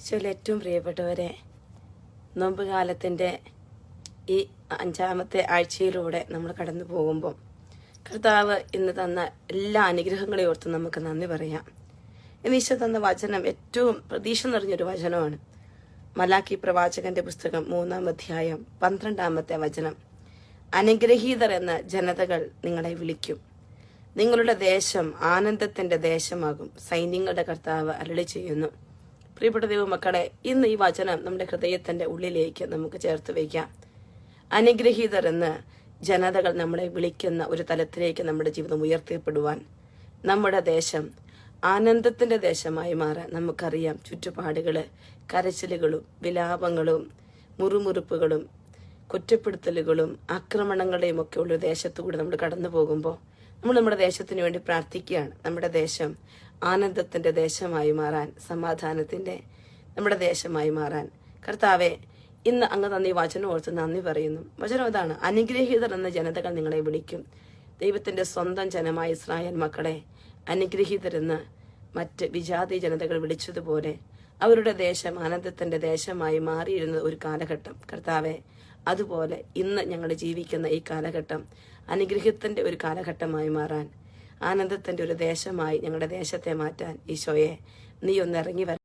ഈശോയിൽ ഏറ്റവും പ്രിയപ്പെട്ടവരെ നോമ്പുകാലത്തിന്റെ ഈ അഞ്ചാമത്തെ ആഴ്ചയിലൂടെ നമ്മൾ കടന്നു പോകുമ്പോൾ കർത്താവ് ഇന്ന് തന്ന എല്ലാ അനുഗ്രഹങ്ങളെ ഓർത്ത് നമുക്ക് നന്ദി പറയാം. ഇന്ന് ഈശോ തന്ന വചനം ഏറ്റവും പ്രതീക്ഷ നിറഞ്ഞൊരു വചനമാണ്. മലാക്കി പ്രവാചകന്റെ പുസ്തകം മൂന്നാം അധ്യായം പന്ത്രണ്ടാമത്തെ വചനം. അനുഗ്രഹീതർ എന്ന ജനതകൾ നിങ്ങളെ വിളിക്കും. നിങ്ങളുടെ ദേശം ആനന്ദത്തിന്റെ ദേശമാകും. സൈന്യങ്ങളുടെ കർത്താവ് അരളി ചെയ്യുന്നു പ്രിയപ്പെട്ട ദൈവമക്കളെ ഇന്ന് ഈ വചനം നമ്മുടെ ഹൃദയത്തിന്റെ ഉള്ളിലേക്ക് നമുക്ക് ചേർത്ത് വയ്ക്കാം. അനുഗ്രഹീതർ എന്ന് ജനതകൾ നമ്മളെ വിളിക്കുന്ന ഒരു തലത്തിലേക്ക് നമ്മുടെ ജീവിതം ഉയർത്തിപ്പെടുവാൻ നമ്മുടെ ദേശം ആനന്ദത്തിന്റെ ദേശമായി മാറാൻ നമുക്കറിയാം. ചുറ്റുപാടുകൾ കരച്ചിലുകളും വിലാപങ്ങളും മുറുമുറുപ്പുകളും കുറ്റപ്പെടുത്തലുകളും ആക്രമണങ്ങളുടെയും ഒക്കെ ഉള്ള ദേശത്തുകൂടെ നമ്മൾ കടന്നു പോകുമ്പോൾ നമ്മൾ നമ്മുടെ ദേശത്തിന് വേണ്ടി പ്രാർത്ഥിക്കുകയാണ്. നമ്മുടെ ദേശം ആനന്ദത്തിന്റെ ദേശമായി മാറാൻ സമാധാനത്തിന്റെ നമ്മുടെ ദേശമായി മാറാൻ. കർത്താവെ ഇന്ന് അങ്ങ് തന്ന ഈ വചനം ഓർത്ത് നന്ദി പറയുന്നു. വചനം അതാണ് അനുഗ്രഹീതർ എന്ന ജനതകൾ നിങ്ങളെ വിളിക്കും. ദൈവത്തിന്റെ സ്വന്തം ജനമായ ഇസ്രായേൽ മക്കളെ അനുഗ്രഹീതരെന്ന് മറ്റ് വിജാതി ജനതകൾ വിളിച്ചതുപോലെ അവരുടെ ദേശം ആനന്ദത്തിന്റെ ദേശമായി മാറിയിരുന്ന ഒരു കാലഘട്ടം. കർത്താവെ അതുപോലെ ഇന്ന് ഞങ്ങൾ ജീവിക്കുന്ന ഈ കാലഘട്ടം അനുഗ്രഹത്തിന്റെ ഒരു കാലഘട്ടമായി മാറാൻ. ആനന്ദത്തിന്റെ ഒരു ദേശമായി ഞങ്ങളുടെ ദേശത്തെ മാറ്റാൻ ഈശോയെ നീ ഒന്ന് ഇറങ്ങി വര